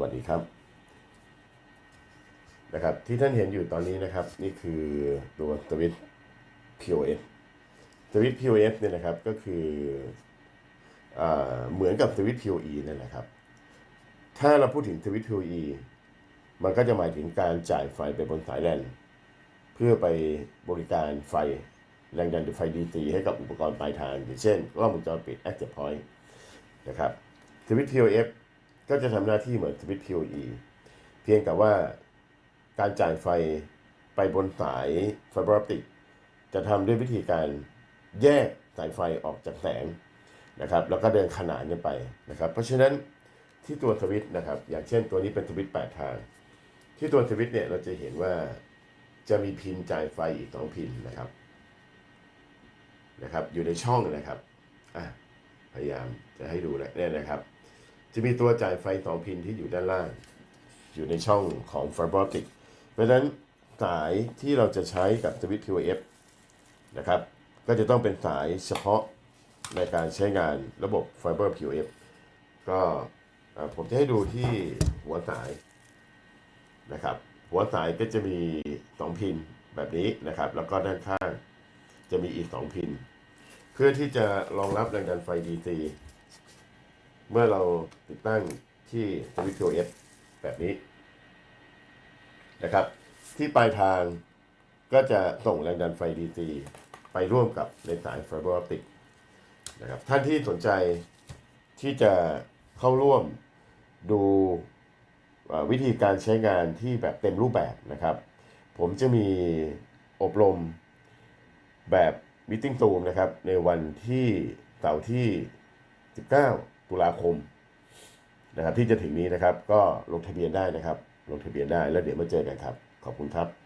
วัสดีครับนะครับ ที่ท่านเห็นอยู่ตอนนี้นะครับ นี่คือตัวสวิตช์ POS สวิตช์ POS เนี่ยนะครับก็คืออเหมือนกับสวิตช์ PoE นั่นแหละครับ ถ้าเราพูดถึงสวิตช์ PoE มันก็จะหมายถึงการจ่ายไฟไปบนสายแลนเพื่อไปบริการไฟแรงดันหรือไฟ DC ให้กับอุปกรณ์ปลายทางอย่างเช่นกล้องวงจรปิด Access Point นะครับสวิตช์ POF ก็จะทำหน้าที่เหมือนสวิตช์ PoE เพียงแต่ว่าการจ่ายไฟไปบนสายไฟเบอร์อปติก จะทำด้วยวิธีการแยกสายไฟออกจากแสงนะครับ แล้วก็เดินขนานกันไปนะครับ เพราะฉะนั้นที่ตัวสวิตช์นะครับ อย่างเช่นตัวนี้เป็นสวิตช์8ทาง ที่ตัวสวิตช์เนี่ยเราจะเห็นว่าจะมีพินจ่ายไฟอีกสองพินนะครับนะครับ อยู่ในช่องนะครับอะพยายามจะให้ดูนะเนี่ยนะครับ จะมีตัวจ่ายไฟสองพินที่อยู่ด้านล่าง อยู่ในช่องของไฟเบอร์ออปติกเพราะฉะนั้นสายที่เราจะใช้กับสวิตช์ QF นะครับ ก็จะต้องเป็นสายเฉพาะในการใช้งานระบบไฟเบอร์ QF ก็เอ่อผมจะให้ดูที่หัวสายนะครับ หัวสายก็จะมี 2 พินแบบนี้นะครับ แล้วก็ด้านข้างจะมีอีก 2 พิน เพื่อที่จะรองรับแรงดันไฟ DC เมื่อเราติดตั้งที่สวิตช์ QF แบบนี้นะครับ ที่ปลายทางก็จะส่งแรงดันไฟ DC ไปร่วมกับในสายไฟเบอร์ออปติกนะครับท่านที่สนใจที่จะเข้าร่วมดูวิธีการใช้งานที่แบบเต็มรูปแบบนะครับ ผมจะมีอบรมแบบมิ팅ตูมนะครับ ในวันที่เสาร์ที่ 19 ตุลาคมนะครับที่จะถึงนี้นะครับ ก็ลงทะเบียนได้นะครับ ลงทะเบียนได้แล้วเดี๋ยวมาเจอกันครับ ขอบคุณครับ